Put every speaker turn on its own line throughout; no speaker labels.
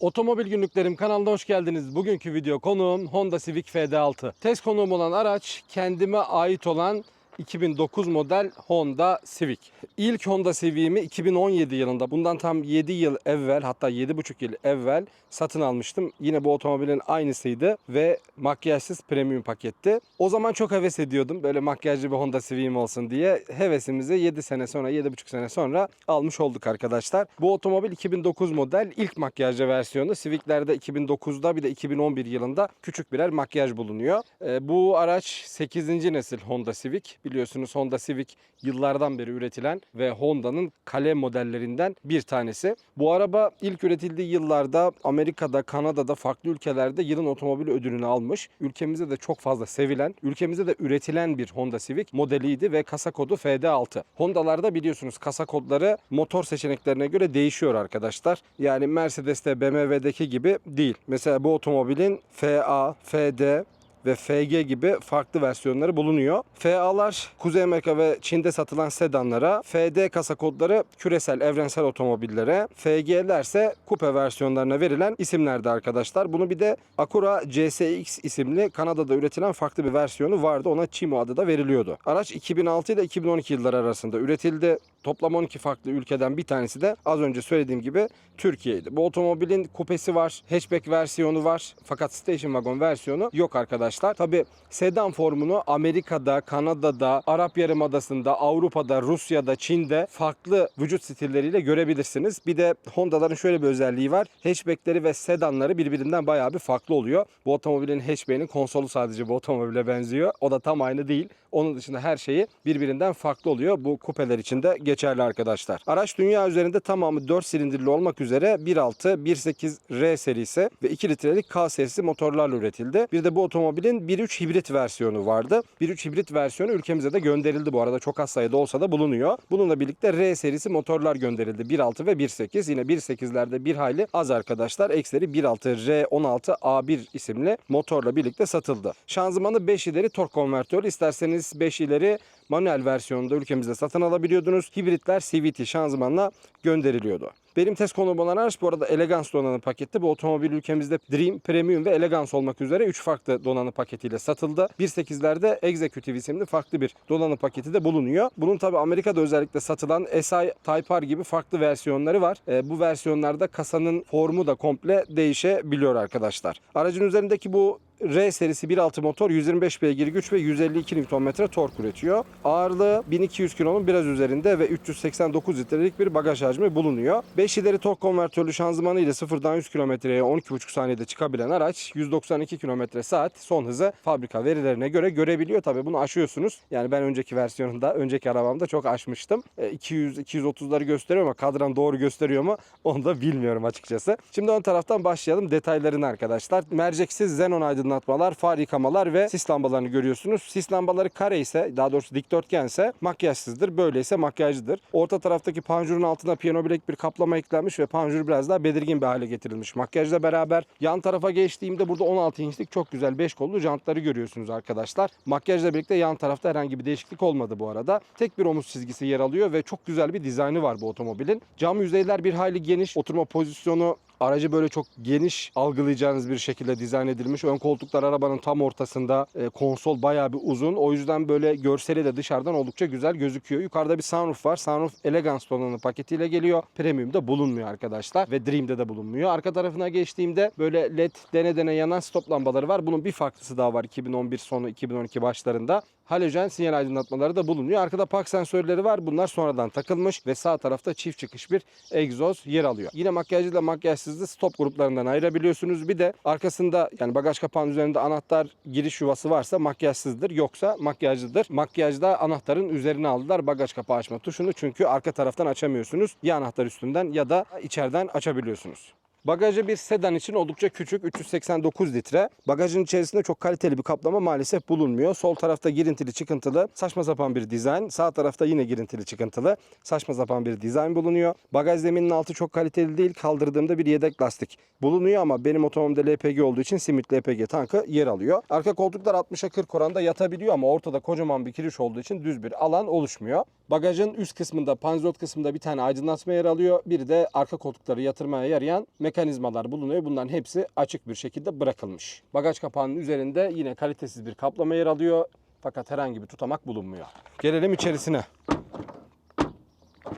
Otomobil Günlüklerim kanalına hoş geldiniz. Bugünkü video konuğum Honda Civic FD6. Test konuğum olan araç kendime ait olan 2009 model Honda Civic. İlk Honda Civic'imi 2017 yılında bundan tam 7 yıl evvel hatta 7,5 yıl evvel satın almıştım. Yine bu otomobilin aynısıydı ve makyajsız premium paketti. O zaman çok heves ediyordum böyle makyajlı bir Honda Civic'im olsun diye. Hevesimizi 7 sene sonra 7,5 sene sonra almış olduk arkadaşlar. Bu otomobil 2009 model ilk makyajlı versiyonu. Civic'lerde 2009'da bir de 2011 yılında küçük birer makyaj bulunuyor. Ee, bu araç 8. nesil Honda Civic. Biliyorsunuz Honda Civic yıllardan beri üretilen ve Honda'nın kale modellerinden bir tanesi. Bu araba ilk üretildiği yıllarda Amerika'da, Kanada'da, farklı ülkelerde yılın otomobili ödülünü almış. Ülkemizde de çok fazla sevilen, ülkemizde de üretilen bir Honda Civic modeliydi ve kasa kodu FD6. Honda'larda biliyorsunuz kasa kodları motor seçeneklerine göre değişiyor arkadaşlar. Yani Mercedes'te, BMW'deki gibi değil. Mesela bu otomobilin FA, FD, ve FG gibi farklı versiyonları bulunuyor. FA'lar Kuzey Amerika ve Çin'de satılan sedanlara, FD kasa kodları küresel evrensel otomobillere, FG'ler ise kupe versiyonlarına verilen isimlerdi arkadaşlar. Bunu bir de Acura CSX isimli Kanada'da üretilen farklı bir versiyonu vardı. Ona Chimo adı da veriliyordu. Araç 2006 ile 2012 yılları arasında üretildi. Toplam 12 farklı ülkeden bir tanesi de az önce söylediğim gibi Türkiye'ydi. Bu otomobilin kupesi var, hatchback versiyonu var fakat station wagon versiyonu yok arkadaşlar. Tabi sedan formunu Amerika'da, Kanada'da, Arap Yarımadası'nda, Avrupa'da, Rusya'da, Çin'de farklı vücut stilleriyle görebilirsiniz. Bir de Honda'ların şöyle bir özelliği var. Hatchbackleri ve sedanları birbirinden bayağı bir farklı oluyor. Bu otomobilin hatchback'inin konsolu sadece bu otomobile benziyor. O da tam aynı değil. Onun dışında her şeyi birbirinden farklı oluyor. Bu kupeler için de geçerli arkadaşlar. Araç dünya üzerinde tamamı 4 silindirli olmak üzere 1.6, 1.8 R serisi ve 2 litrelik K serisi motorlarla üretildi. Bir de bu otomobilin 1.3 hibrit versiyonu vardı. 1.3 hibrit versiyonu ülkemize de gönderildi bu arada. Çok az sayıda olsa da bulunuyor. Bununla birlikte R serisi motorlar gönderildi. 1.6 ve 1.8. Yine 1.8'lerde bir hayli az arkadaşlar. Ekseri 1.6 R16 A1 isimli motorla birlikte satıldı. Şanzımanı 5 ileri tork konvertörü. İsterseniz 5 ileri manuel versiyonunda ülkemizde satın alabiliyordunuz. Hibritler CVT şanzımanla gönderiliyordu. Benim test konuğum olan araç bu arada Elegance donanım paketi. Bu otomobil ülkemizde Dream, Premium ve Elegance olmak üzere 3 farklı donanım paketiyle satıldı. 1.8'lerde Executive isimli farklı bir donanım paketi de bulunuyor. Bunun tabi Amerika'da özellikle satılan SI Type R gibi farklı versiyonları var. E, bu versiyonlarda kasanın formu da komple değişebiliyor arkadaşlar. Aracın üzerindeki bu R serisi 1.6 motor 125 beygir güç ve 152 Nm tork üretiyor. Ağırlığı 1200 kilonun biraz üzerinde ve 389 litrelik bir bagaj hacmi bulunuyor. 5 ileri tork konvertörlü şanzımanı ile sıfırdan 100 kilometreye 12,5 saniyede çıkabilen araç 192 km saat son hızı fabrika verilerine göre görebiliyor. Tabi bunu aşıyorsunuz. Yani ben önceki versiyonunda, önceki arabamda çok aşmıştım. 200-230'ları gösteriyor ama kadran doğru gösteriyor mu onu da bilmiyorum açıkçası. Şimdi ön taraftan başlayalım detaylarını arkadaşlar. Merceksiz xenon aydınlatmalar, far yıkamalar ve sis lambalarını görüyorsunuz. Sis lambaları kare ise daha doğrusu dikdörtgen ise makyajsızdır. Böyle ise makyajlıdır. Orta taraftaki panjurun altına piyano bilek bir kaplama eklenmiş ve panjur biraz daha belirgin bir hale getirilmiş. Makyajla beraber yan tarafa geçtiğimde burada 16 inçlik çok güzel 5 kollu jantları görüyorsunuz arkadaşlar. Makyajla birlikte yan tarafta herhangi bir değişiklik olmadı bu arada. Tek bir omuz çizgisi yer alıyor ve çok güzel bir dizaynı var bu otomobilin. Cam yüzeyler bir hayli geniş. Oturma pozisyonu Aracı böyle çok geniş algılayacağınız bir şekilde dizayn edilmiş. Ön koltuklar arabanın tam ortasında. E, konsol bayağı bir uzun. O yüzden böyle görseli de dışarıdan oldukça güzel gözüküyor. Yukarıda bir sunroof var. Sunroof Elegance donanım paketiyle geliyor. Premium'da bulunmuyor arkadaşlar. Ve Dream'de de bulunmuyor. Arka tarafına geçtiğimde böyle led dene dene yanan stop lambaları var. Bunun bir farklısı daha var 2011 sonu 2012 başlarında. Halojen sinyal aydınlatmaları da bulunuyor. Arkada park sensörleri var. Bunlar sonradan takılmış ve sağ tarafta çift çıkış bir egzoz yer alıyor. Yine makyajlı ile makyajsızlı stop gruplarından ayırabiliyorsunuz. Bir de arkasında yani bagaj kapağının üzerinde anahtar giriş yuvası varsa makyajsızdır. Yoksa makyajlıdır. Makyajda anahtarın üzerine aldılar bagaj kapağı açma tuşunu. Çünkü arka taraftan açamıyorsunuz. Ya anahtar üstünden ya da içeriden açabiliyorsunuz. Bagajı bir sedan için oldukça küçük 389 litre. Bagajın içerisinde çok kaliteli bir kaplama maalesef bulunmuyor. Sol tarafta girintili çıkıntılı saçma sapan bir dizayn. Sağ tarafta yine girintili çıkıntılı saçma sapan bir dizayn bulunuyor. Bagaj zemininin altı çok kaliteli değil. Kaldırdığımda bir yedek lastik bulunuyor ama benim otomobilimde LPG olduğu için simit LPG tankı yer alıyor. Arka koltuklar 60'a 40 oranda yatabiliyor ama ortada kocaman bir kiriş olduğu için düz bir alan oluşmuyor. Bagajın üst kısmında panzot kısmında bir tane aydınlatma yer alıyor. Bir de arka koltukları yatırmaya yarayan mekanik mekanizmalar bulunuyor. Bunların hepsi açık bir şekilde bırakılmış. Bagaj kapağının üzerinde yine kalitesiz bir kaplama yer alıyor. Fakat herhangi bir tutamak bulunmuyor. Gelelim içerisine.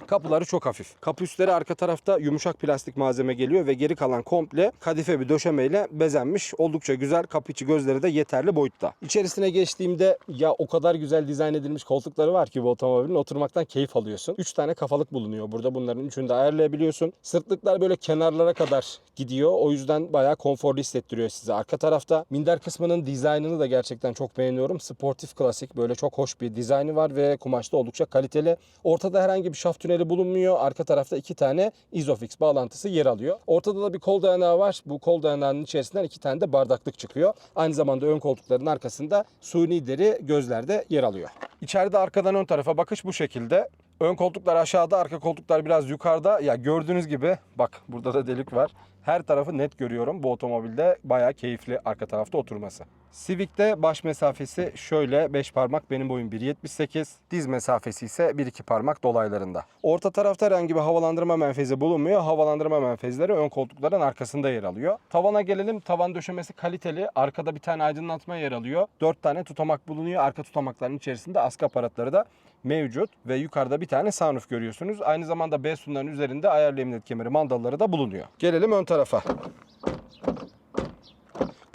Kapıları çok hafif. Kapı üstleri arka tarafta yumuşak plastik malzeme geliyor ve geri kalan komple kadife bir döşemeyle bezenmiş. Oldukça güzel. Kapı içi gözleri de yeterli boyutta. İçerisine geçtiğimde ya o kadar güzel dizayn edilmiş koltukları var ki bu otomobilin oturmaktan keyif alıyorsun. 3 tane kafalık bulunuyor burada. Bunların üçünü de ayarlayabiliyorsun. Sırtlıklar böyle kenarlara kadar gidiyor. O yüzden bayağı konforlu hissettiriyor size. Arka tarafta minder kısmının dizaynını da gerçekten çok beğeniyorum. Sportif klasik böyle çok hoş bir dizaynı var ve kumaş da oldukça kaliteli. Ortada herhangi bir şaft tüneli bulunmuyor. Arka tarafta iki tane Isofix bağlantısı yer alıyor. Ortada da bir kol dayanağı var. Bu kol dayanağının içerisinden iki tane de bardaklık çıkıyor. Aynı zamanda ön koltukların arkasında suni deri gözlerde yer alıyor. İçeride arkadan ön tarafa bakış bu şekilde. Ön koltuklar aşağıda, arka koltuklar biraz yukarıda. Ya gördüğünüz gibi bak burada da delik var. Her tarafı net görüyorum. Bu otomobilde bayağı keyifli arka tarafta oturması. Civic'te baş mesafesi şöyle 5 parmak benim boyum 1.78. Diz mesafesi ise 1-2 parmak dolaylarında. Orta tarafta herhangi bir havalandırma menfezi bulunmuyor. Havalandırma menfezleri ön koltukların arkasında yer alıyor. Tavana gelelim. Tavan döşemesi kaliteli. Arkada bir tane aydınlatma yer alıyor. 4 tane tutamak bulunuyor. Arka tutamakların içerisinde askı aparatları da mevcut ve yukarıda bir tane sunroof görüyorsunuz. Aynı zamanda B sunların üzerinde ayarlı emniyet kemeri mandalları da bulunuyor. Gelelim ön tarafa.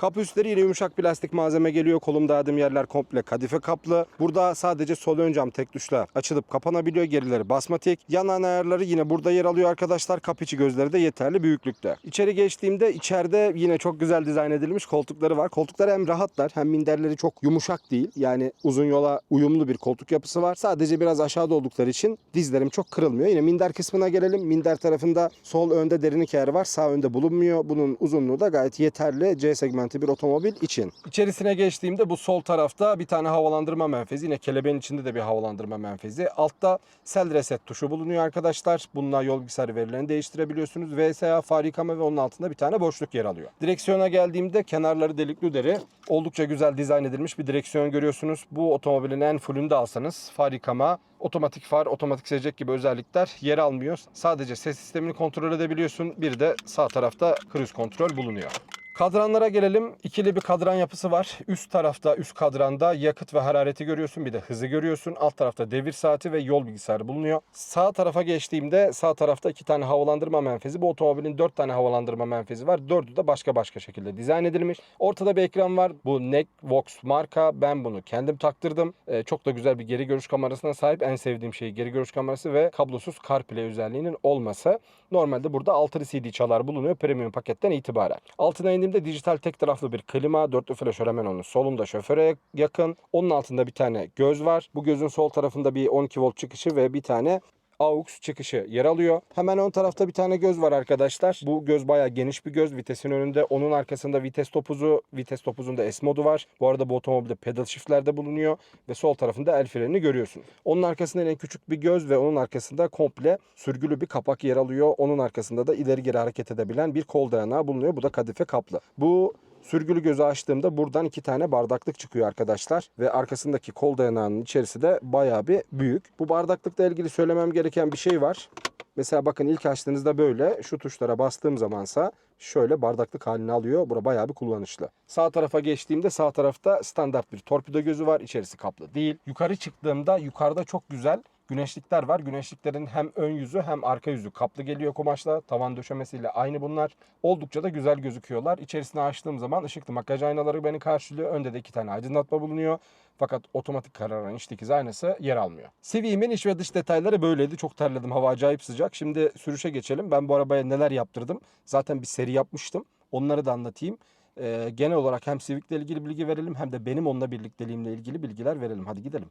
Kapı üstleri yine yumuşak plastik malzeme geliyor. Kolum dağıdığım yerler komple kadife kaplı. Burada sadece sol ön cam tek tuşla açılıp kapanabiliyor. Gerileri basmatik. Yanan ayarları yine burada yer alıyor arkadaşlar. Kapı içi gözleri de yeterli büyüklükte. İçeri geçtiğimde içeride yine çok güzel dizayn edilmiş koltukları var. Koltukları hem rahatlar hem minderleri çok yumuşak değil. Yani uzun yola uyumlu bir koltuk yapısı var. Sadece biraz aşağıda oldukları için dizlerim çok kırılmıyor. Yine minder kısmına gelelim. Minder tarafında sol önde derinlik ayarı var. Sağ önde bulunmuyor. Bunun uzunluğu da gayet yeterli. C segmenti bir otomobil için. İçerisine geçtiğimde bu sol tarafta bir tane havalandırma menfezi. Yine kelebeğin içinde de bir havalandırma menfezi. Altta sel reset tuşu bulunuyor arkadaşlar. Bununla yol bilgisayarı verilerini değiştirebiliyorsunuz. VSA far yıkama ve onun altında bir tane boşluk yer alıyor. Direksiyona geldiğimde kenarları delikli deri. Oldukça güzel dizayn edilmiş bir direksiyon görüyorsunuz. Bu otomobilin en fullünde alsanız far yıkama, otomatik far, otomatik secek gibi özellikler yer almıyor. Sadece ses sistemini kontrol edebiliyorsun. Bir de sağ tarafta cruise kontrol bulunuyor. Kadranlara gelelim. İkili bir kadran yapısı var. Üst tarafta, üst kadranda yakıt ve harareti görüyorsun. Bir de hızı görüyorsun. Alt tarafta devir saati ve yol bilgisayarı bulunuyor. Sağ tarafa geçtiğimde sağ tarafta iki tane havalandırma menfezi. Bu otomobilin dört tane havalandırma menfezi var. Dördü de başka başka şekilde dizayn edilmiş. Ortada bir ekran var. Bu Necvox marka. Ben bunu kendim taktırdım. Ee, çok da güzel bir geri görüş kamerasına sahip. En sevdiğim şey geri görüş kamerası ve kablosuz CarPlay özelliğinin olması. Normalde burada altılı CD çalar bulunuyor premium paketten itibaren. Altına indiğimde dijital tek taraflı bir klima, dörtlü flaşör hemen onun solunda şoföre yakın. Onun altında bir tane göz var. Bu gözün sol tarafında bir 12 volt çıkışı ve bir tane AUX çıkışı yer alıyor. Hemen ön tarafta bir tane göz var arkadaşlar. Bu göz bayağı geniş bir göz. Vitesin önünde. Onun arkasında vites topuzu. Vites topuzunda S modu var. Bu arada bu otomobilde pedal shiftlerde bulunuyor. Ve sol tarafında el frenini görüyorsunuz. Onun arkasında en küçük bir göz ve onun arkasında komple sürgülü bir kapak yer alıyor. Onun arkasında da ileri geri hareket edebilen bir kol dayanağı bulunuyor. Bu da kadife kaplı. Bu Sürgülü gözü açtığımda buradan iki tane bardaklık çıkıyor arkadaşlar. Ve arkasındaki kol dayanağının içerisi de bayağı bir büyük. Bu bardaklıkla ilgili söylemem gereken bir şey var. Mesela bakın ilk açtığınızda böyle şu tuşlara bastığım zamansa şöyle bardaklık halini alıyor. Bura bayağı bir kullanışlı. Sağ tarafa geçtiğimde sağ tarafta standart bir torpido gözü var. İçerisi kaplı değil. Yukarı çıktığımda yukarıda çok güzel güneşlikler var. Güneşliklerin hem ön yüzü hem arka yüzü kaplı geliyor kumaşla. Tavan döşemesiyle aynı bunlar. Oldukça da güzel gözüküyorlar. İçerisini açtığım zaman ışıklı makyaj aynaları beni karşılıyor. Önde de iki tane aydınlatma bulunuyor. Fakat otomatik kararan iç dikiz aynası yer almıyor. Civic'imin iç ve dış detayları böyleydi. Çok terledim. Hava acayip sıcak. Şimdi sürüşe geçelim. Ben bu arabaya neler yaptırdım. Zaten bir seri yapmıştım. Onları da anlatayım. Ee, genel olarak hem Civic'le ilgili bilgi verelim hem de benim onunla birlikteliğimle ilgili bilgiler verelim. Hadi gidelim.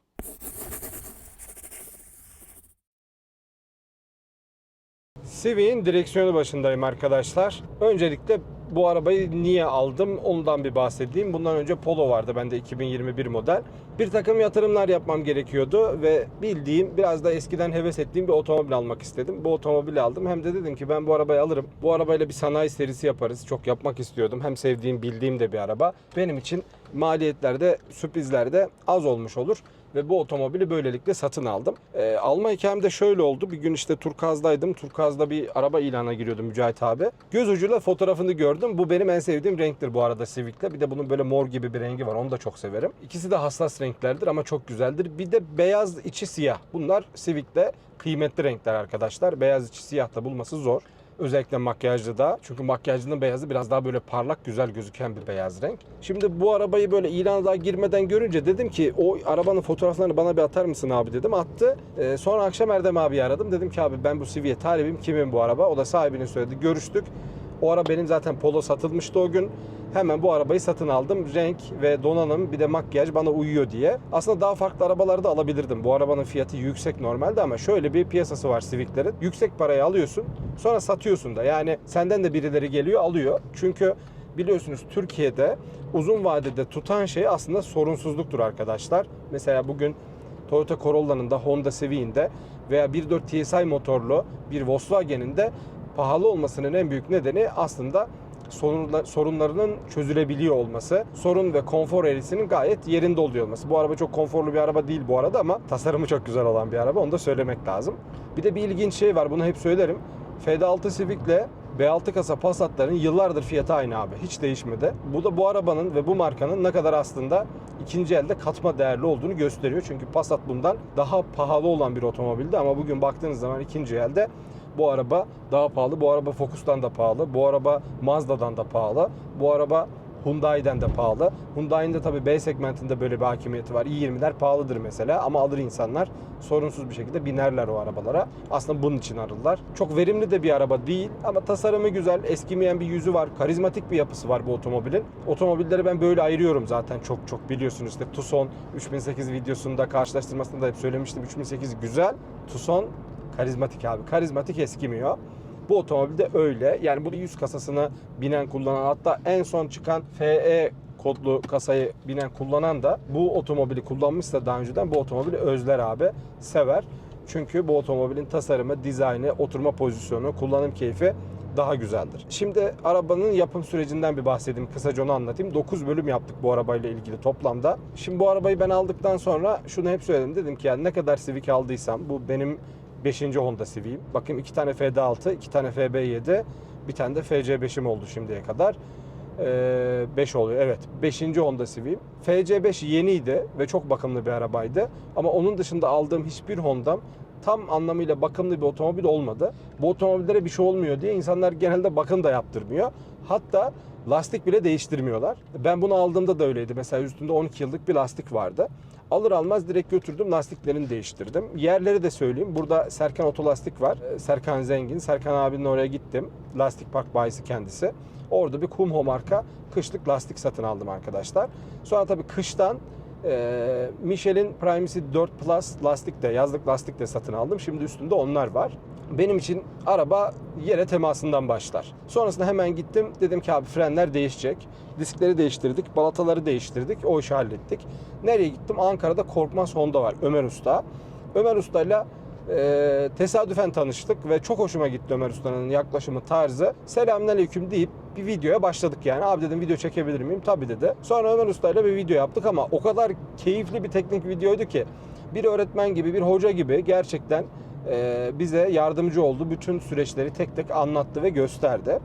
Civic'in direksiyonu başındayım arkadaşlar. Öncelikle bu arabayı niye aldım ondan bir bahsedeyim. Bundan önce Polo vardı bende 2021 model. Bir takım yatırımlar yapmam gerekiyordu ve bildiğim biraz da eskiden heves ettiğim bir otomobil almak istedim. Bu otomobili aldım. Hem de dedim ki ben bu arabayı alırım. Bu arabayla bir sanayi serisi yaparız. Çok yapmak istiyordum. Hem sevdiğim bildiğim de bir araba. Benim için maliyetlerde sürprizlerde az olmuş olur. ve bu otomobili böylelikle satın aldım. Ee, alma hikayem de şöyle oldu. Bir gün işte Turkaz'daydım. Turkaz'da bir araba ilana giriyordu Mücahit abi. Göz ucuyla fotoğrafını gördüm. Bu benim en sevdiğim renktir bu arada Civic'te. Bir de bunun böyle mor gibi bir rengi var. Onu da çok severim. İkisi de hassas renklerdir ama çok güzeldir. Bir de beyaz içi siyah. Bunlar Civic'te kıymetli renkler arkadaşlar. Beyaz içi siyah da bulması zor. Özellikle makyajlı da. Çünkü makyajlının beyazı biraz daha böyle parlak güzel gözüken bir beyaz renk. Şimdi bu arabayı böyle ilana daha girmeden görünce dedim ki o arabanın fotoğraflarını bana bir atar mısın abi dedim. Attı. Ee, sonra akşam Erdem abi aradım. Dedim ki abi ben bu CV'ye talibim. Kimin bu araba? O da sahibinin söyledi. Görüştük. O ara benim zaten Polo satılmıştı o gün. Hemen bu arabayı satın aldım. Renk ve donanım bir de makyaj bana uyuyor diye. Aslında daha farklı arabaları da alabilirdim. Bu arabanın fiyatı yüksek normalde ama şöyle bir piyasası var Civic'lerin. Yüksek parayı alıyorsun sonra satıyorsun da. Yani senden de birileri geliyor alıyor. Çünkü biliyorsunuz Türkiye'de uzun vadede tutan şey aslında sorunsuzluktur arkadaşlar. Mesela bugün Toyota Corolla'nın da Honda Civic'in veya 1.4 TSI motorlu bir Volkswagen'in de pahalı olmasının en büyük nedeni aslında sorunla- sorunlarının çözülebiliyor olması, sorun ve konfor eğrisinin gayet yerinde oluyor olması. Bu araba çok konforlu bir araba değil bu arada ama tasarımı çok güzel olan bir araba. Onu da söylemek lazım. Bir de bir ilginç şey var. Bunu hep söylerim. FD6 Civic'le B6 kasa Passat'ların yıllardır fiyatı aynı abi. Hiç değişmedi. Bu da bu arabanın ve bu markanın ne kadar aslında ikinci elde katma değerli olduğunu gösteriyor. Çünkü Passat bundan daha pahalı olan bir otomobildi ama bugün baktığınız zaman ikinci elde bu araba daha pahalı. Bu araba Focus'tan da pahalı. Bu araba Mazda'dan da pahalı. Bu araba Hyundai'den de pahalı. Hyundai'nin de tabii B segmentinde böyle bir hakimiyeti var. i20'ler pahalıdır mesela ama alır insanlar sorunsuz bir şekilde binerler o arabalara. Aslında bunun için arırlar. Çok verimli de bir araba değil ama tasarımı güzel, eskimeyen bir yüzü var, karizmatik bir yapısı var bu otomobilin. Otomobilleri ben böyle ayırıyorum zaten çok çok biliyorsunuz işte Tucson 3008 videosunda karşılaştırmasında da hep söylemiştim 3008 güzel. Tucson karizmatik abi. Karizmatik eskimiyor. Bu otomobil de öyle. Yani bu 100 kasasını binen kullanan hatta en son çıkan FE kodlu kasayı binen kullanan da bu otomobili kullanmışsa daha önceden bu otomobili özler abi. Sever. Çünkü bu otomobilin tasarımı, dizaynı, oturma pozisyonu, kullanım keyfi daha güzeldir. Şimdi arabanın yapım sürecinden bir bahsedeyim. Kısaca onu anlatayım. 9 bölüm yaptık bu arabayla ilgili toplamda. Şimdi bu arabayı ben aldıktan sonra şunu hep söyledim. Dedim ki yani ne kadar Civic aldıysam bu benim 5. Honda Civic'im. Bakın iki tane FD6, iki tane FB7, bir tane de FC5'im oldu şimdiye kadar. 5 oluyor evet. 5. Honda Civic'im. FC5 yeniydi ve çok bakımlı bir arabaydı. Ama onun dışında aldığım hiçbir Honda'm tam anlamıyla bakımlı bir otomobil olmadı. Bu otomobillere bir şey olmuyor diye insanlar genelde bakım da yaptırmıyor. Hatta lastik bile değiştirmiyorlar. Ben bunu aldığımda da öyleydi. Mesela üstünde 12 yıllık bir lastik vardı. Alır almaz direkt götürdüm lastiklerini değiştirdim. Yerleri de söyleyeyim. Burada Serkan Otolastik var. Ee, Serkan Zengin. Serkan abinin oraya gittim. Lastik Park bayisi kendisi. Orada bir Kumho marka kışlık lastik satın aldım arkadaşlar. Sonra tabii kıştan e, Michelin Primacy 4 Plus lastik de yazlık lastik de satın aldım. Şimdi üstünde onlar var. Benim için araba yere temasından başlar. Sonrasında hemen gittim. Dedim ki abi frenler değişecek. Diskleri değiştirdik. Balataları değiştirdik. O işi hallettik. Nereye gittim? Ankara'da Korkmaz Honda var. Ömer Usta. Ömer Usta'yla e, tesadüfen tanıştık ve çok hoşuma gitti Ömer Usta'nın yaklaşımı, tarzı. Selamünaleyküm deyip bir videoya başladık yani. Abi dedim video çekebilir miyim? Tabii dedi. Sonra Ömer Usta'yla bir video yaptık ama o kadar keyifli bir teknik videoydu ki bir öğretmen gibi, bir hoca gibi gerçekten e, bize yardımcı oldu. Bütün süreçleri tek tek anlattı ve gösterdi.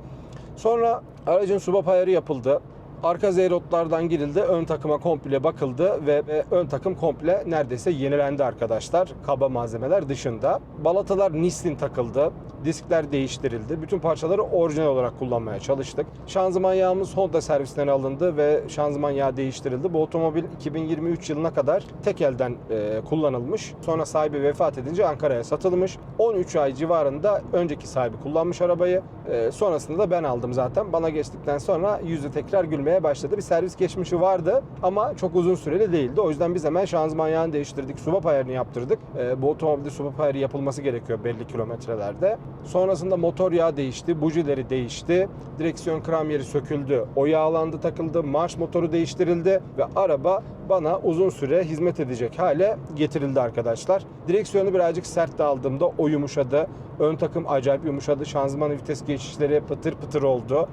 Sonra aracın subap ayarı yapıldı. Arka zeyrotlardan girildi. Ön takıma komple bakıldı ve, ve ön takım komple neredeyse yenilendi arkadaşlar. Kaba malzemeler dışında. Balatalar Nislin takıldı. Diskler değiştirildi. Bütün parçaları orijinal olarak kullanmaya çalıştık. Şanzıman yağımız Honda servisinden alındı ve şanzıman yağı değiştirildi. Bu otomobil 2023 yılına kadar tek elden e, kullanılmış. Sonra sahibi vefat edince Ankara'ya satılmış. 13 ay civarında önceki sahibi kullanmış arabayı. E, sonrasında da ben aldım zaten. Bana geçtikten sonra yüzü tekrar gülmeye başladı. Bir servis geçmişi vardı ama çok uzun süreli değildi. O yüzden biz hemen şanzıman yağını değiştirdik. Subap ayarını yaptırdık. E, bu otomobilde subap ayarı yapılması gerekiyor belli kilometrelerde. Sonrasında motor yağı değişti. Bujileri değişti. Direksiyon kram yeri söküldü. O yağlandı takıldı. Marş motoru değiştirildi ve araba bana uzun süre hizmet edecek hale getirildi arkadaşlar. Direksiyonu birazcık sert de aldığımda o yumuşadı. Ön takım acayip yumuşadı. Şanzıman vites geçişleri pıtır pıtır oldu.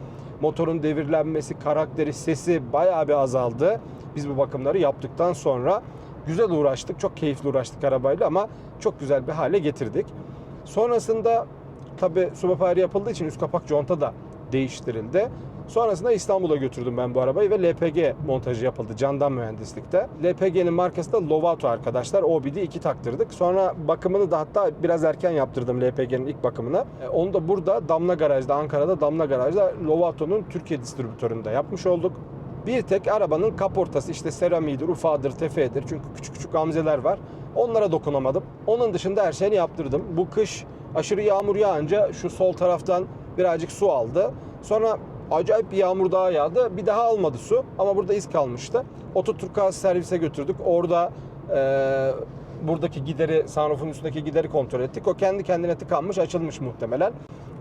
Motorun devirlenmesi, karakteri, sesi bayağı bir azaldı. Biz bu bakımları yaptıktan sonra Güzel uğraştık, çok keyifli uğraştık arabayla ama çok güzel bir hale getirdik. Sonrasında tabi subapari yapıldığı için üst kapak conta da değiştirildi. Sonrasında İstanbul'a götürdüm ben bu arabayı ve LPG montajı yapıldı Candan Mühendislik'te. LPG'nin markası da Lovato arkadaşlar. OBD 2 taktırdık. Sonra bakımını da hatta biraz erken yaptırdım LPG'nin ilk bakımını. E, Onu da burada Damla Garaj'da, Ankara'da Damla Garaj'da Lovato'nun Türkiye distribütöründe yapmış olduk. Bir tek arabanın kaportası işte seramiğidir, ufadır, tefedir. Çünkü küçük küçük gamzeler var. Onlara dokunamadım. Onun dışında her şeyini yaptırdım. Bu kış aşırı yağmur yağınca şu sol taraftan birazcık su aldı. Sonra acayip bir yağmur daha yağdı. Bir daha almadı su ama burada iz kalmıştı. Ototurkaz servise götürdük. Orada eee, buradaki gideri, sunroofun üstündeki gideri kontrol ettik. O kendi kendine tıkanmış, açılmış muhtemelen.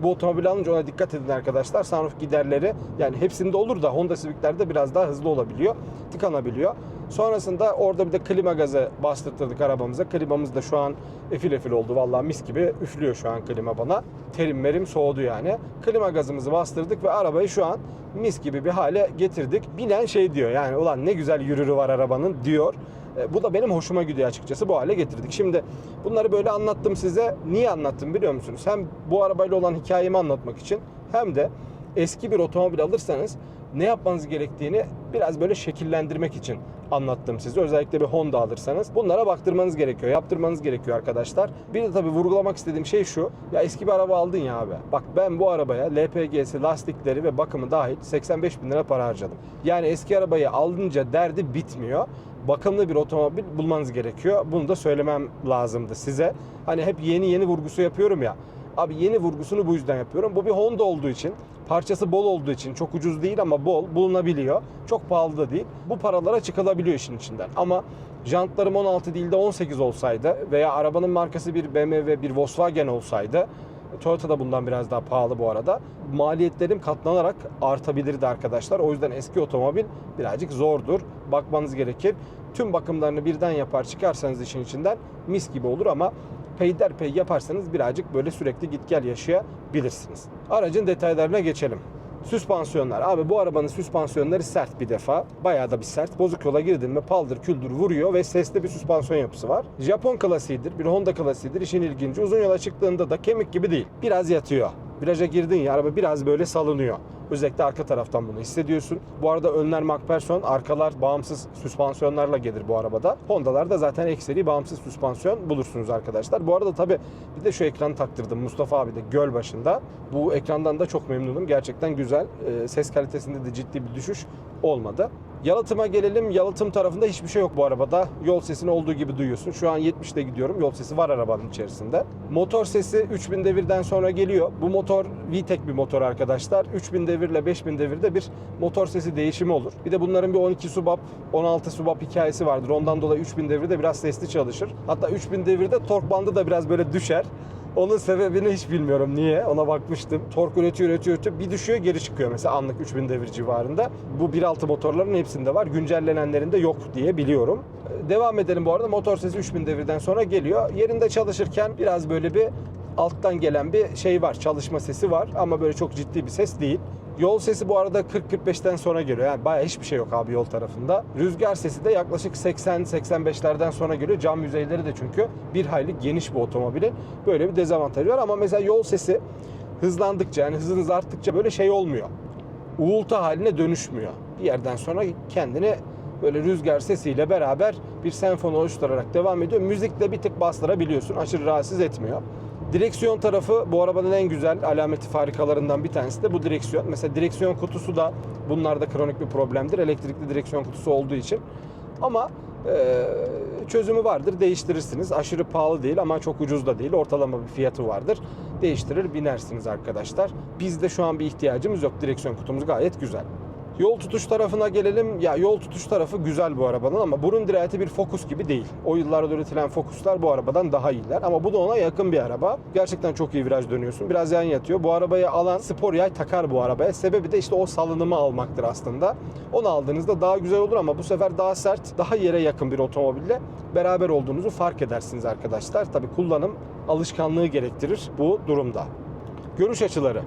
Bu otomobili alınca ona dikkat edin arkadaşlar. Sunroof giderleri yani hepsinde olur da Honda Civic'lerde biraz daha hızlı olabiliyor. Tıkanabiliyor. Sonrasında orada bir de klima gazı bastırttık arabamıza. Klimamız da şu an efil efil oldu. Vallahi mis gibi üflüyor şu an klima bana. Terim merim soğudu yani. Klima gazımızı bastırdık ve arabayı şu an mis gibi bir hale getirdik. Binen şey diyor yani ulan ne güzel yürürü var arabanın diyor. E, Bu da benim hoşuma gidiyor açıkçası. Bu hale getirdik. Şimdi bunları böyle anlattım size. Niye anlattım biliyor musunuz? Hem bu arabayla olan hikayemi anlatmak için hem de eski bir otomobil alırsanız ne yapmanız gerektiğini biraz böyle şekillendirmek için anlattım size. Özellikle bir Honda alırsanız bunlara baktırmanız gerekiyor, yaptırmanız gerekiyor arkadaşlar. Bir de tabii vurgulamak istediğim şey şu. Ya eski bir araba aldın ya abi. Bak ben bu arabaya LPG'si, lastikleri ve bakımı dahil 85 bin lira para harcadım. Yani eski arabayı alınca derdi bitmiyor bakımlı bir otomobil bulmanız gerekiyor. Bunu da söylemem lazımdı size. Hani hep yeni yeni vurgusu yapıyorum ya. Abi yeni vurgusunu bu yüzden yapıyorum. Bu bir Honda olduğu için, parçası bol olduğu için çok ucuz değil ama bol bulunabiliyor. Çok pahalı da değil. Bu paralara çıkılabiliyor işin içinden. Ama jantlarım 16 değil de 18 olsaydı veya arabanın markası bir BMW, bir Volkswagen olsaydı Toyota da bundan biraz daha pahalı bu arada. Maliyetlerim katlanarak artabilirdi arkadaşlar. O yüzden eski otomobil birazcık zordur. Bakmanız gerekir. Tüm bakımlarını birden yapar çıkarsanız işin içinden mis gibi olur ama peyderpey yaparsanız birazcık böyle sürekli git gel yaşayabilirsiniz. Aracın detaylarına geçelim. Süspansiyonlar. Abi bu arabanın süspansiyonları sert bir defa. Bayağı da bir sert. Bozuk yola girdin mi paldır küldür vuruyor ve sesli bir süspansiyon yapısı var. Japon klasiğidir, bir Honda klasiğidir. İşin ilginci uzun yola çıktığında da kemik gibi değil. Biraz yatıyor. Viraja girdin ya araba biraz böyle salınıyor. Özellikle arka taraftan bunu hissediyorsun. Bu arada önler McPherson, arkalar bağımsız süspansiyonlarla gelir bu arabada. Honda'larda zaten ekseri bağımsız süspansiyon bulursunuz arkadaşlar. Bu arada tabii bir de şu ekranı taktırdım Mustafa abi de göl başında. Bu ekrandan da çok memnunum. Gerçekten güzel. Ee, ses kalitesinde de ciddi bir düşüş olmadı. Yalıtıma gelelim. Yalıtım tarafında hiçbir şey yok bu arabada. Yol sesini olduğu gibi duyuyorsun. Şu an 70'te gidiyorum. Yol sesi var arabanın içerisinde. Motor sesi 3000 devirden sonra geliyor. Bu motor VTEC bir motor arkadaşlar. 3000 devirle 5000 devirde bir motor sesi değişimi olur. Bir de bunların bir 12 subap, 16 subap hikayesi vardır. Ondan dolayı 3000 devirde biraz sesli çalışır. Hatta 3000 devirde tork bandı da biraz böyle düşer. Onun sebebini hiç bilmiyorum niye. Ona bakmıştım. Tork üretiyor, üretiyor, üretiyor. Bir düşüyor, geri çıkıyor mesela anlık 3000 devir civarında. Bu 1.6 motorların hepsinde var. Güncellenenlerinde yok diye biliyorum. Devam edelim bu arada. Motor sesi 3000 devirden sonra geliyor. Yerinde çalışırken biraz böyle bir alttan gelen bir şey var. Çalışma sesi var ama böyle çok ciddi bir ses değil. Yol sesi bu arada 40-45'ten sonra geliyor. Yani bayağı hiçbir şey yok abi yol tarafında. Rüzgar sesi de yaklaşık 80-85'lerden sonra geliyor. Cam yüzeyleri de çünkü bir hayli geniş bu otomobilin. Böyle bir dezavantajı var ama mesela yol sesi hızlandıkça yani hızınız arttıkça böyle şey olmuyor. Uğultu haline dönüşmüyor. Bir yerden sonra kendini böyle rüzgar sesiyle beraber bir senfoni oluşturarak devam ediyor. Müzikle bir tık bastırabiliyorsun. Aşırı rahatsız etmiyor. Direksiyon tarafı bu arabanın en güzel alameti farikalarından bir tanesi de bu direksiyon. Mesela direksiyon kutusu da bunlarda kronik bir problemdir. Elektrikli direksiyon kutusu olduğu için. Ama e, çözümü vardır. Değiştirirsiniz. Aşırı pahalı değil ama çok ucuz da değil. Ortalama bir fiyatı vardır. Değiştirir binersiniz arkadaşlar. Bizde şu an bir ihtiyacımız yok. Direksiyon kutumuz gayet güzel. Yol tutuş tarafına gelelim. Ya yol tutuş tarafı güzel bu arabanın ama burun dirayeti bir Focus gibi değil. O yıllarda üretilen Focus'lar bu arabadan daha iyiler ama bu da ona yakın bir araba. Gerçekten çok iyi viraj dönüyorsun. Biraz yan yatıyor. Bu arabayı alan spor yay takar bu arabaya. Sebebi de işte o salınımı almaktır aslında. Onu aldığınızda daha güzel olur ama bu sefer daha sert, daha yere yakın bir otomobille beraber olduğunuzu fark edersiniz arkadaşlar. Tabii kullanım alışkanlığı gerektirir bu durumda. Görüş açıları.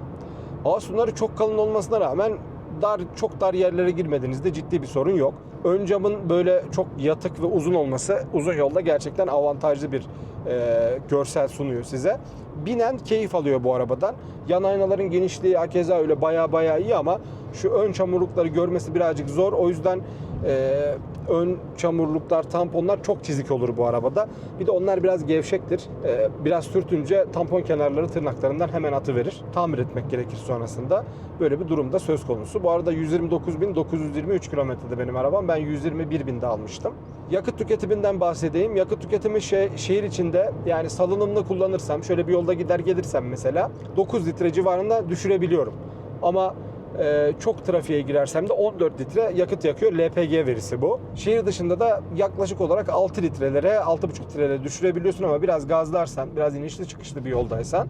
Asunları çok kalın olmasına rağmen dar çok dar yerlere girmediğinizde ciddi bir sorun yok. Ön camın böyle çok yatık ve uzun olması uzun yolda gerçekten avantajlı bir e, görsel sunuyor size. Binen keyif alıyor bu arabadan. Yan aynaların genişliği hakeza öyle baya baya iyi ama şu ön çamurlukları görmesi birazcık zor. O yüzden e, ön çamurluklar, tamponlar çok çizik olur bu arabada. Bir de onlar biraz gevşektir. E, biraz sürtünce tampon kenarları tırnaklarından hemen atıverir. Tamir etmek gerekir sonrasında. Böyle bir durumda söz konusu. Bu arada 129.923 kilometrede benim arabam. Ben 121.000'de almıştım. Yakıt tüketiminden bahsedeyim. Yakıt tüketimi şey, şehir içinde yani salınımlı kullanırsam, şöyle bir yolda gider gelirsem mesela 9 litre civarında düşürebiliyorum. Ama ee, çok trafiğe girersem de 14 litre yakıt yakıyor. LPG verisi bu. Şehir dışında da yaklaşık olarak 6 litrelere, 6,5 litrelere düşürebiliyorsun ama biraz gazlarsan, biraz inişli çıkışlı bir yoldaysan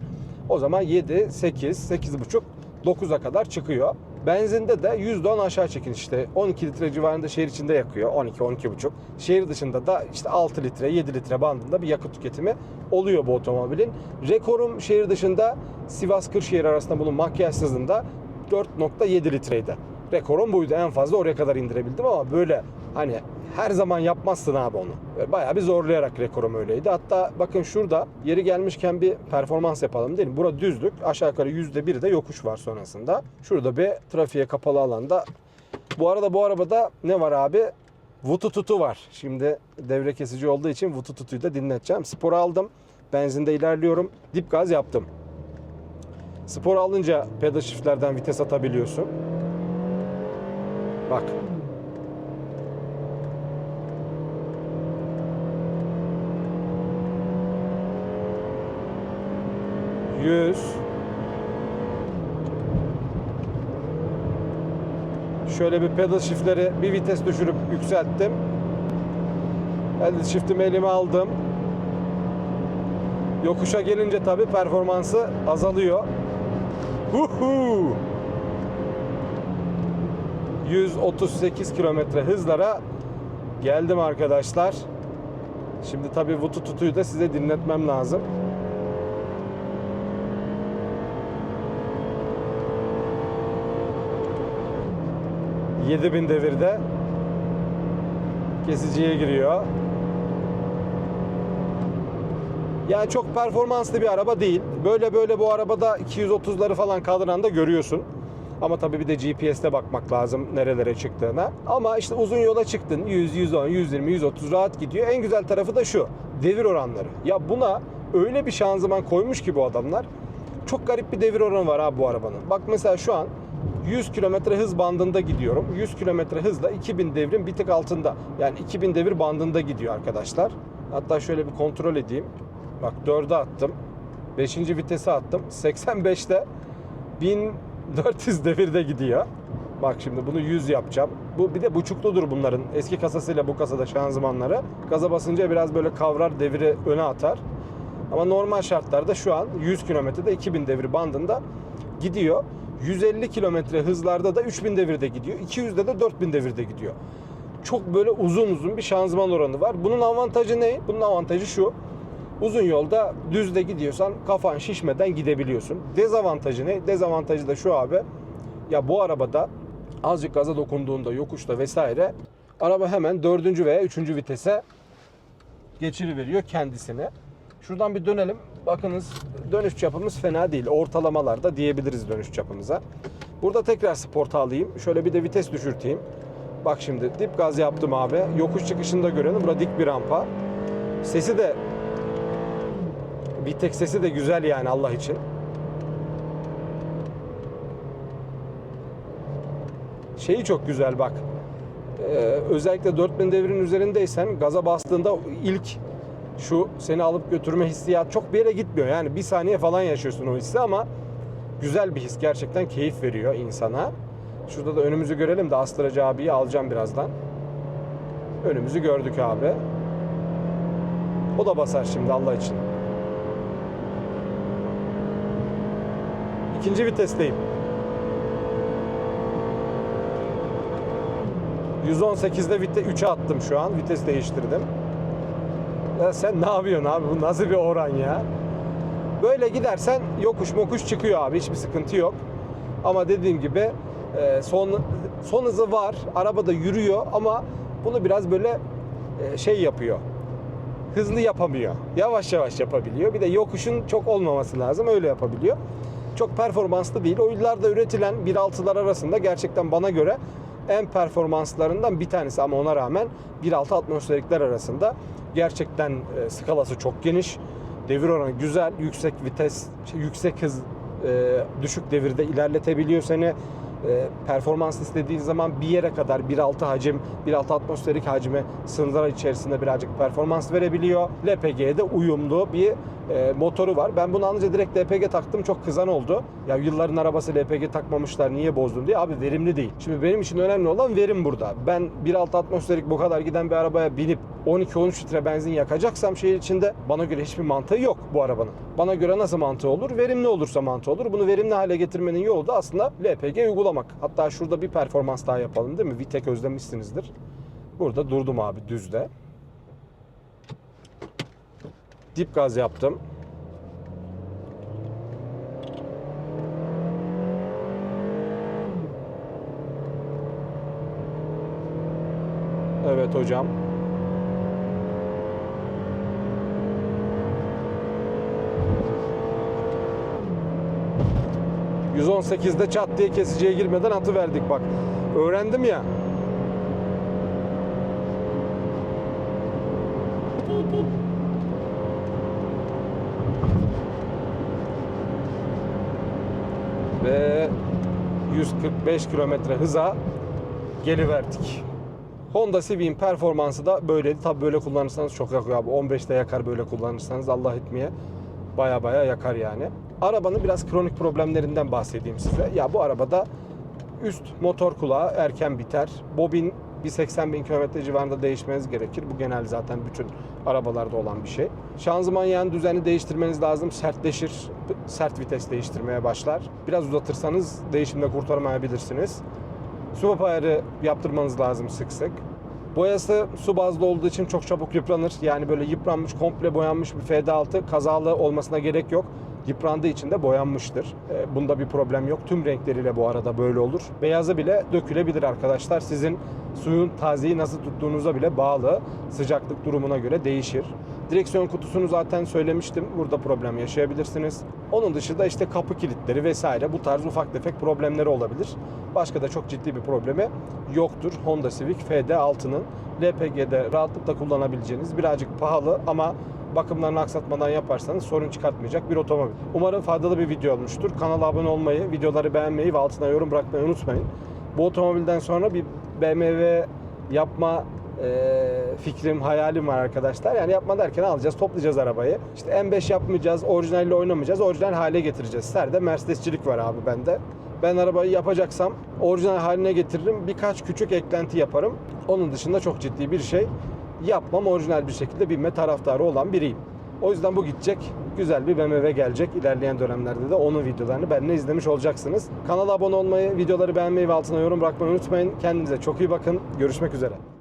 o zaman 7, 8, 8,5, 9'a kadar çıkıyor. Benzinde de %10 aşağı çekin işte 12 litre civarında şehir içinde yakıyor 12 12,5. Şehir dışında da işte 6 litre 7 litre bandında bir yakıt tüketimi oluyor bu otomobilin. Rekorum şehir dışında Sivas Kırşehir arasında bunun makyajsızında 4.7 litreydi. Rekorum buydu. En fazla oraya kadar indirebildim ama böyle hani her zaman yapmazsın abi onu. Bayağı bir zorlayarak rekorum öyleydi. Hatta bakın şurada yeri gelmişken bir performans yapalım değil mi? Burada düzlük. Aşağı yukarı %1 de yokuş var sonrasında. Şurada bir trafiğe kapalı alanda. Bu arada bu arabada ne var abi? Vutututu var. Şimdi devre kesici olduğu için Vutututu'yu da dinleteceğim. Spor aldım. Benzinde ilerliyorum. Dip gaz yaptım. Spor alınca pedal shiftlerden vites atabiliyorsun. Bak. Yüz. Şöyle bir pedal shiftleri bir vites düşürüp yükselttim. Pedal shiftimi elime aldım. Yokuşa gelince tabi performansı azalıyor. Huhu! 138 kilometre hızlara geldim arkadaşlar. Şimdi tabi Vutututu'yu da size dinletmem lazım. bin devirde kesiciye giriyor. Yani çok performanslı bir araba değil. Böyle böyle bu arabada 230'ları falan kaldıran da görüyorsun. Ama tabii bir de GPS'te bakmak lazım nerelere çıktığına. Ama işte uzun yola çıktın 100, 110, 120, 130 rahat gidiyor. En güzel tarafı da şu. Devir oranları. Ya buna öyle bir şanzıman koymuş ki bu adamlar. Çok garip bir devir oranı var abi bu arabanın. Bak mesela şu an 100 kilometre hız bandında gidiyorum. 100 kilometre hızla 2000 devrin bir tık altında. Yani 2000 devir bandında gidiyor arkadaşlar. Hatta şöyle bir kontrol edeyim. Bak 4'e attım. 5. vitese attım. 85'te 1400 devirde gidiyor. Bak şimdi bunu 100 yapacağım. Bu bir de buçukludur bunların. Eski kasasıyla bu kasada şanzımanları. Gaza basınca biraz böyle kavrar deviri öne atar. Ama normal şartlarda şu an 100 kilometrede 2000 devir bandında gidiyor. 150 kilometre hızlarda da 3000 devirde gidiyor. 200'de de 4000 devirde gidiyor. Çok böyle uzun uzun bir şanzıman oranı var. Bunun avantajı ne? Bunun avantajı şu. Uzun yolda düzde gidiyorsan kafan şişmeden gidebiliyorsun. Dezavantajı ne? Dezavantajı da şu abi. Ya bu arabada azıcık gaza dokunduğunda yokuşta vesaire araba hemen dördüncü veya üçüncü vitese geçiriveriyor kendisini. Şuradan bir dönelim. Bakınız dönüş çapımız fena değil. Ortalamalarda diyebiliriz dönüş çapımıza. Burada tekrar sporta alayım. Şöyle bir de vites düşürteyim. Bak şimdi dip gaz yaptım abi. Yokuş çıkışında görelim. Burada dik bir rampa. Sesi de bir tek sesi de güzel yani Allah için. Şeyi çok güzel bak. Ee, özellikle 4000 devrin üzerindeysen gaza bastığında ilk şu seni alıp götürme hissiyat çok bir yere gitmiyor. Yani bir saniye falan yaşıyorsun o hissi ama güzel bir his. Gerçekten keyif veriyor insana. Şurada da önümüzü görelim de Astıracı abiyi alacağım birazdan. Önümüzü gördük abi. O da basar şimdi Allah için. İkinci vitesteyim. 118'de vites 3'e attım şu an. Vites değiştirdim. Ya sen ne yapıyorsun abi? Bu nasıl bir oran ya? Böyle gidersen yokuş mokuş çıkıyor abi. Hiçbir sıkıntı yok. Ama dediğim gibi e, son son hızı var. Arabada yürüyor ama bunu biraz böyle e, şey yapıyor. Hızlı yapamıyor. Yavaş yavaş yapabiliyor. Bir de yokuşun çok olmaması lazım. Öyle yapabiliyor. Çok performanslı değil. O yıllarda üretilen 1.6'lar arasında gerçekten bana göre en performanslarından bir tanesi ama ona rağmen 1.6 atmosferikler arasında gerçekten e, skalası çok geniş. Devir oranı güzel, yüksek vites, yüksek hız, e, düşük devirde ilerletebiliyor seni. E, performans istediğin zaman bir yere kadar 1.6 hacim, 1.6 atmosferik hacmi sınırlar içerisinde birazcık performans verebiliyor. LPG'ye uyumlu bir e, motoru var. Ben bunu alınca direkt LPG taktım. Çok kızan oldu. Ya yılların arabası LPG takmamışlar niye bozdun diye. Abi verimli değil. Şimdi benim için önemli olan verim burada. Ben 1.6 atmosferik bu kadar giden bir arabaya binip 12-13 litre benzin yakacaksam şehir içinde bana göre hiçbir mantığı yok bu arabanın. Bana göre nasıl mantığı olur? Verimli olursa mantığı olur. Bunu verimli hale getirmenin yolu da aslında LPG uygulamak. Hatta şurada bir performans daha yapalım değil mi? Vitek özlemişsinizdir. Burada durdum abi düzde. Dip gaz yaptım. Evet hocam. ...118'de çat diye kesiciye girmeden atı verdik bak. Öğrendim ya. Ve 145 kilometre hıza geliverdik. Honda Civic'in performansı da böyleydi. Tabi böyle kullanırsanız çok yakıyor abi. 15'te yakar böyle kullanırsanız Allah etmeye. Baya baya yakar yani. Arabanın biraz kronik problemlerinden bahsedeyim size. Ya bu arabada üst motor kulağı erken biter. Bobin bir 80 bin kilometre civarında değişmeniz gerekir. Bu genel zaten bütün arabalarda olan bir şey. Şanzıman yağın düzeni değiştirmeniz lazım. Sertleşir. Sert vites değiştirmeye başlar. Biraz uzatırsanız değişimde kurtarmayabilirsiniz. Swap ayarı yaptırmanız lazım sık sık. Boyası su bazlı olduğu için çok çabuk yıpranır. Yani böyle yıpranmış, komple boyanmış bir FD6 kazalı olmasına gerek yok. Yıprandığı için de boyanmıştır. E, Bunda bir problem yok. Tüm renkleriyle bu arada böyle olur. Beyazı bile dökülebilir arkadaşlar. Sizin suyun tazeyi nasıl tuttuğunuza bile bağlı. Sıcaklık durumuna göre değişir. Direksiyon kutusunu zaten söylemiştim. Burada problem yaşayabilirsiniz. Onun dışında işte kapı kilitleri vesaire bu tarz ufak tefek problemleri olabilir. Başka da çok ciddi bir problemi yoktur. Honda Civic FD6'nın LPG'de rahatlıkla kullanabileceğiniz birazcık pahalı ama bakımlarını aksatmadan yaparsanız sorun çıkartmayacak bir otomobil. Umarım faydalı bir video olmuştur. Kanala abone olmayı, videoları beğenmeyi ve altına yorum bırakmayı unutmayın. Bu otomobilden sonra bir BMW yapma e, fikrim, hayalim var arkadaşlar. Yani yapma derken alacağız, toplayacağız arabayı. İşte M5 yapmayacağız, orijinalle oynamayacağız, orijinal hale getireceğiz. Serde Mercedesçilik var abi bende. Ben arabayı yapacaksam orijinal haline getiririm. Birkaç küçük eklenti yaparım. Onun dışında çok ciddi bir şey yapmam. Orijinal bir şekilde binme taraftarı olan biriyim. O yüzden bu gidecek. Güzel bir BMW gelecek. İlerleyen dönemlerde de onun videolarını benimle izlemiş olacaksınız. Kanala abone olmayı, videoları beğenmeyi ve altına yorum bırakmayı unutmayın. Kendinize çok iyi bakın. Görüşmek üzere.